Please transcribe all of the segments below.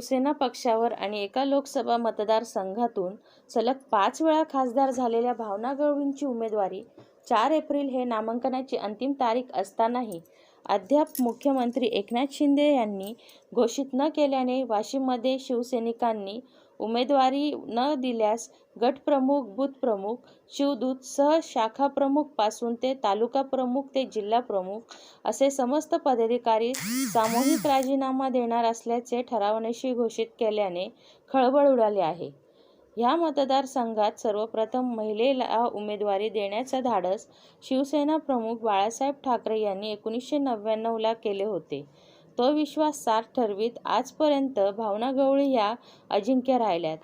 शिवसेना पक्षावर आणि एका लोकसभा मतदारसंघातून सलग पाच वेळा खासदार झालेल्या भावना गवळींची उमेदवारी चार एप्रिल हे नामांकनाची अंतिम तारीख असतानाही अद्याप मुख्यमंत्री एकनाथ शिंदे यांनी घोषित न केल्याने वाशिममध्ये शिवसैनिकांनी उमेदवारी न दिल्यास गटप्रमुख बूथप्रमुख शिवदूत सह शाखाप्रमुखपासून ते तालुका प्रमुख ते जिल्हा प्रमुख असे समस्त पदाधिकारी सामूहिक राजीनामा देणार असल्याचे ठरावानिशी घोषित केल्याने खळबळ उडाली आहे. ह्या मतदारसंघात सर्वप्रथम महिलेला उमेदवारी देण्याचं धाडस शिवसेना प्रमुख बाळासाहेब ठाकरे यांनी एकोणीसशे नव्याण्णवला केले होते. तो विश्वास साथ ठरवीत आजपर्यंत भावना गवळी ह्या अजिंक्य राहिल्यात.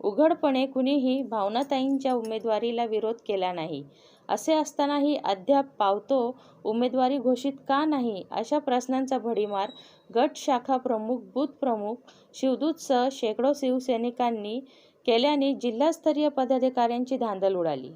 उघडपणे कुणीही भावनाताईंच्या उमेदवारीला विरोध केला नाही. असे असतानाही अद्याप पावतो उमेदवारी घोषित का नाही अशा प्रश्नांचा भडीमार गट शाखा प्रमुख बूथ प्रमुख शिवदूतसह शेकडो शिवसैनिकांनी केल्याने जिल्हास्तरीय पदाधिकाऱ्यांची धांदल उडाली.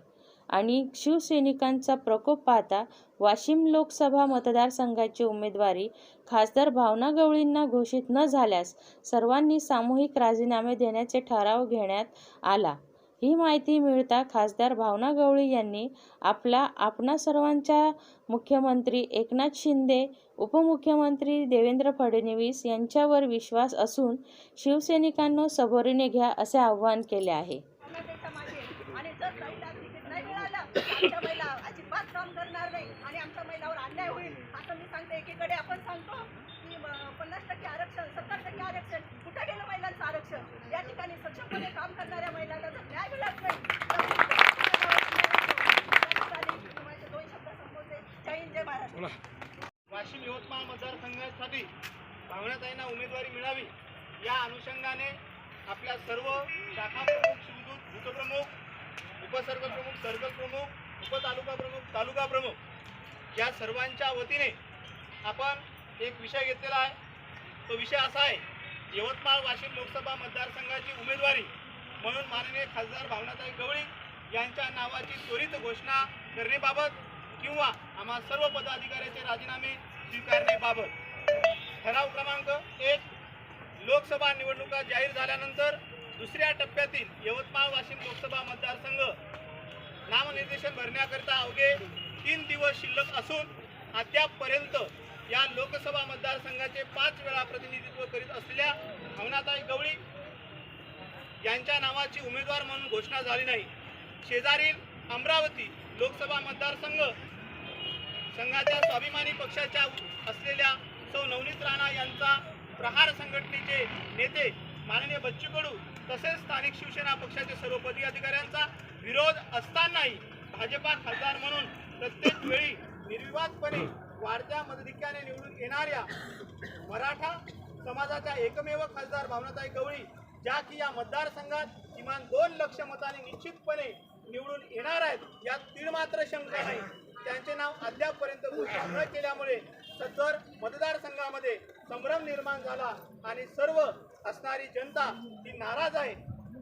आणि शिवसैनिकांचा प्रकोप पाहता वाशिम लोकसभा मतदारसंघाची उमेदवारी खासदार भावना गवळींना घोषित न झाल्यास सर्वांनी सामूहिक राजीनामे देण्याचे ठराव घेण्यात आला. ही माहिती मिळता खासदार भावना गवळी यांनी आपला आपणा सर्वांच्या मुख्यमंत्री एकनाथ शिंदे उपमुख्यमंत्री देवेंद्र फडणवीस यांच्यावर विश्वास असून शिवसैनिकांनो सबोरीने घ्या असे आवाहन केले आहे देता मागे आणि जर ताईला तिकीट नाही मिळालं तर आमच्या महिला अजिबात काम करणार नाही आणि आमच्या महिलावर अन्याय होईल असं मी सांगते. एकीकडे आपण सांगतो की पन्नास टक्के आरक्षण सत्तर टक्के आरक्षण कुठं गेलं महिलांचं आरक्षण? या ठिकाणी सक्षमपणे काम करणाऱ्या महिलांना जर न्याय मिळत नाही तर दोन शब्द संपवते. जय हिंद जय महाराष्ट्र. वाशिम यवतमाळ मतदारसंघासाठी भावनाताईंना उमेदवारी मिळावी. या अनुषंगाने आपल्या सर्व शाखा प्रमुख शिवदूत भूतप्रमुख उपसर्ग प्रमुख सर्कल प्रमुख उपतालुका प्रमुख तालुका प्रमुख या सर्वांच्या वतीने आपण एक विषय घेतलेला आहे. तो विषय असा आहे यवतमाळ वाशिम लोकसभा मतदारसंघाची उमेदवारी म्हणून माननीय खासदार भावनाताई गवळी यांच्या नावाची त्वरित घोषणा करण्याबाबत किंवा आम्हा सर्व पदाधिकाऱ्याचे राजीनामे स्वीकारण्याबाबत. ठराव क्रमांक एक लोकसभा निवडणुका जाहीर झाल्यानंतर दुसऱ्या टप्प्यातील यवतमाळ वाशिम लोकसभा मतदारसंघ नामनिर्देशन भरण्याकरिता अवघे तीन दिवस शिल्लक असून अद्यापपर्यंत या लोकसभा मतदारसंघाचे पाच वेळा प्रतिनिधित्व करीत असलेल्या भवनाताई गवळी यांच्या नावाची उमेदवार म्हणून घोषणा झाली नाही. शेजारील अमरावती लोकसभा मतदारसंघ संघाच्या स्वाभिमानी पक्षाच्या असलेल्या सौ नवनीत राणा यांचा प्रहार संघटनेचे नेते माननीय बच्चू कडू तसेच स्थानिक शिवसेना पक्षाचे सर्व पदाधिकाऱ्यांचा विरोध असतानाही भाजपा खासदार म्हणून प्रत्येक वेळी निर्विवादपणे वाढत्या मताधिक्याने निवडून येणाऱ्या मराठा समाजाच्या एकमेव खासदार भावनाताई गवळी ज्या की या मतदारसंघात किमान दोन लक्ष मताने निश्चितपणे निवडून येणार आहेत यात तीळ मात्र शंका नाही. त्यांचे नाव अद्यापपर्यंत घोषित न केल्यामुळे सदर मतदारसंघामध्ये संभ्रम निर्माण झाला आणि सर्व असणारी जनता ही नाराज आहे.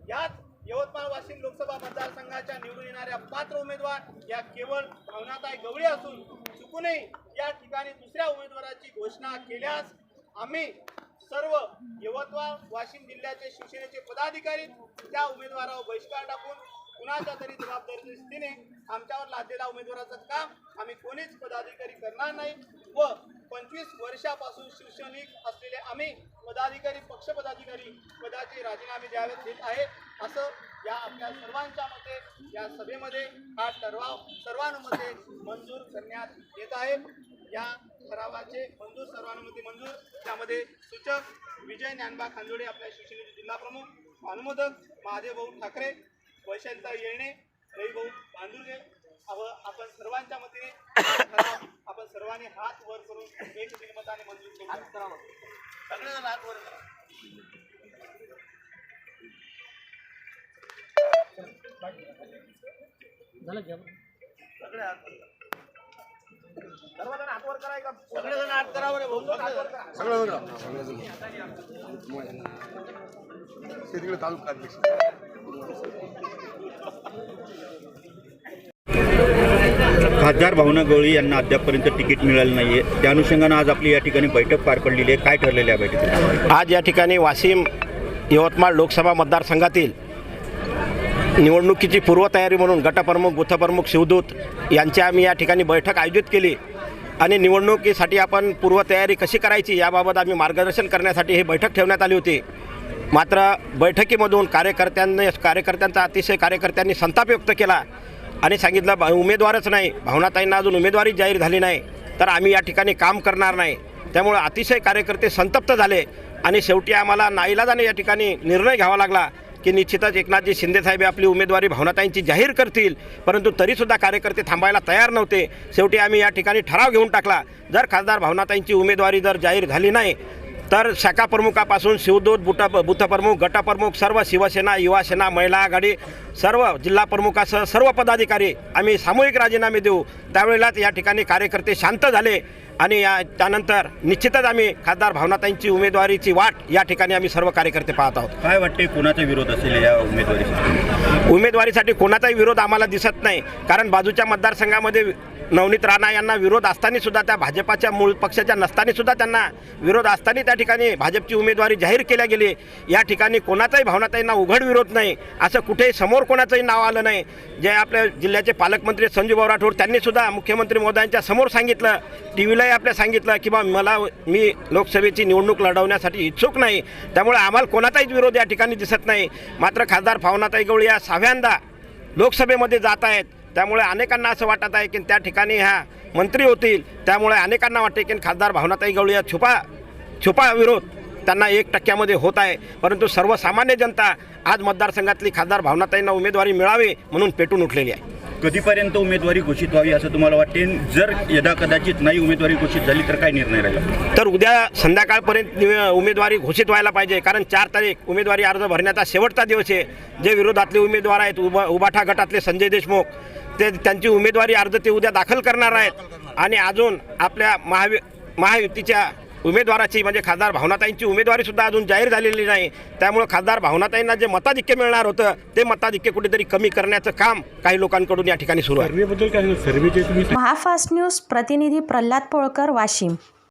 यात यवतमाळ वाशिम लोकसभा मतदारसंघाच्या निवडून येणाऱ्या पात्र उमेदवार या केवळ भावनाताई गवळी असून चुकूनही या ठिकाणी दुसऱ्या उमेदवाराची घोषणा केल्यास आम्ही सर्व यवतमाळ वाशिम जिल्ह्याचे शिवसेनेचे पदाधिकारी त्या उमेदवारावर बहिष्कार टाकून कुणाच्या तरी दृष्टीने आमच्यावर लादलेला उमेदवाराचं काम आम्ही कोणीच पदाधिकारी करणार नाही व पंचवीस वर्षापासून शिवसैनिक असलेले आम्ही पदाधिकारी पक्ष पदाधिकारी पदाचे राजीनामे द्यावेत देत आहे. असं या आपल्या सर्वांच्या मते या सभेमध्ये हा ठराव सर्वानुमते मंजूर करण्यात येत आहे. या ठरावाचे मंजूर सर्वानुमते मंजूर. त्यामध्ये सूचक विजय ज्ञानबा खांजोडे आपल्या शिवसेनेचे जिल्हा प्रमुख अनुमोदक महादेव भाऊ ठाकरे वैशालता येणे रविभाऊ बांदुर्गे. व आपण सर्वांच्या मतीने हा ठराव सर्वांनी हात वर करून एक मताने मंजूर करू सगळेजण हात वर करा. सगळे हात वर. सर्वजण हात वर करा का सगळेजण हात करा बरं भाऊ. हात वर करा. तिकडे तालुका अध्यक्ष. खासदार भावना गवळी यांना अद्यापपर्यंत तिकीट मिळालं नाही आहे त्या अनुषंगानं आज आपली या ठिकाणी बैठक पार पडलेली आहे. काय ठरलेली आहे बैठकीत? आज या ठिकाणी वाशिम यवतमाळ लोकसभा मतदारसंघातील निवडणुकीची पूर्वतयारी म्हणून गटप्रमुख बुथप्रमुख शिवदूत यांची आम्ही या ठिकाणी बैठक आयोजित केली. आणि निवडणुकीसाठी आपण पूर्वतयारी कशी करायची याबाबत आम्ही मार्गदर्शन करण्यासाठी ही बैठक ठेवण्यात आली होती. मात्र बैठकीमधून कार्यकर्त्यांनी कार्यकर्त्यांचा अतिशय कार्यकर्त्यांनी संताप व्यक्त केला. आणि सांगितलं उमेदवारच नाही. भावनाताईंना अजून उमेदवारी जाहीर झाली नाही. तर आम्ही या ठिकाणी काम करणार नाही. त्यामुळं अतिशय कार्यकर्ते संतप्त झाले आणि शेवटी आम्हाला नाईलाजाने या ठिकाणी निर्णय घ्यावा लागला की निश्चितच एकनाथजी शिंदेसाहेब आपली उमेदवारी भावनाताईंची जाहीर करतील. परंतु तरीसुद्धा कार्यकर्ते थांबायला तयार नव्हते. शेवटी आम्ही या ठिकाणी ठराव घेऊन टाकला जर खासदार भावनाताईंची उमेदवारी जर जाहीर झाली नाही तर शाखा प्रमुखापासून शिवदूत बुटा बुथप्रमुख गटप्रमुख सर्व शिवसेना युवासेना महिला आघाडी सर्व जिल्हा प्रमुखासह सर्व पदाधिकारी आम्ही सामूहिक राजीनामे देऊ. त्यावेळेलाच या ठिकाणी कार्यकर्ते शांत झाले आणि या त्यानंतर निश्चितच आम्ही खासदार भावनाताईंची उमेदवारीची वाट या ठिकाणी आम्ही सर्व कार्यकर्ते पाहत आहोत. काय वाटते कोणाचा विरोध असेल या उमेदवारीसाठी? उमेदवारीसाठी कोणाचाही विरोध आम्हाला दिसत नाही. कारण बाजूच्या मतदारसंघामध्ये नवनीत राणा यांना विरोध असताना सुद्धा त्या भाजपाच्या मूळ पक्षाच्या नसताना सुद्धा त्यांना विरोध असताना त्या ठिकाणी भाजपची उमेदवारी जाहीर केल्या गेली. या ठिकाणी कोणाचाही भावनाताईंना उघड विरोध नाही. असं कुठेही समोर कोणाचंही नाव आलं नाही. जे आपल्या जिल्ह्याचे पालकमंत्री संजूभाऊ राठोड त्यांनी सुद्धा मुख्यमंत्री मोदयांच्या समोर सांगितलं. टी व्हीलाही आपल्या सांगितलं की बा मला मी लोकसभेची निवडणूक लढवण्यासाठी इच्छुक नाही. त्यामुळे आम्हाला कोणाचाहीच विरोध या ठिकाणी दिसत नाही. मात्र खासदार भावनाताई गवळी या सहाव्यांदा लोकसभेमध्ये जात आहेत. त्यामुळे अनेकांना असं वाटत आहे की त्या ठिकाणी ह्या मंत्री होतील. त्यामुळे अनेकांना वाटते की खासदार भावनाताई गवळी या छुपा छुपा विरोध त्यांना एक टक्क्यामध्ये होत आहे. परंतु सर्वसामान्य जनता आज मतदारसंघातली खासदार भावनाताईंना उमेदवारी मिळावी म्हणून पेटून उठलेली आहे. कधीपर्यंत उमेदवारी घोषित व्हावी असं तुम्हाला वाटते? जर यदा कदाचित नाही उमेदवारी घोषित झाली तर काय निर्णय राहिला? तर उद्या संध्याकाळपर्यंत उमेदवारी घोषित व्हायला पाहिजे. कारण चार तारीख उमेदवारी अर्ज भरण्याचा शेवटचा दिवस आहे. जे विरोधातले उमेदवार आहेत उभा उबाठा गटातले संजय देशमुख ते त्यांची उमेदवारी अर्ज ते उद्या दाखल करणार आहेत. आणि अजून आपल्या महावि महायुतीच्या उमेदवाराची म्हणजे खासदार भावनाताईंची उमेदवारी सुद्धा अजून जाहीर झालेली नाही. त्यामुळे खासदार भावनाताईंना जे मताधिक्य मिळणार होतं ते मताधिक्य कुठेतरी कमी करण्याचं काम काही लोकांकडून या ठिकाणी सुरू आहे. महाफास्ट न्यूज प्रतिनिधी प्रल्हाद पोळकर वाशिम.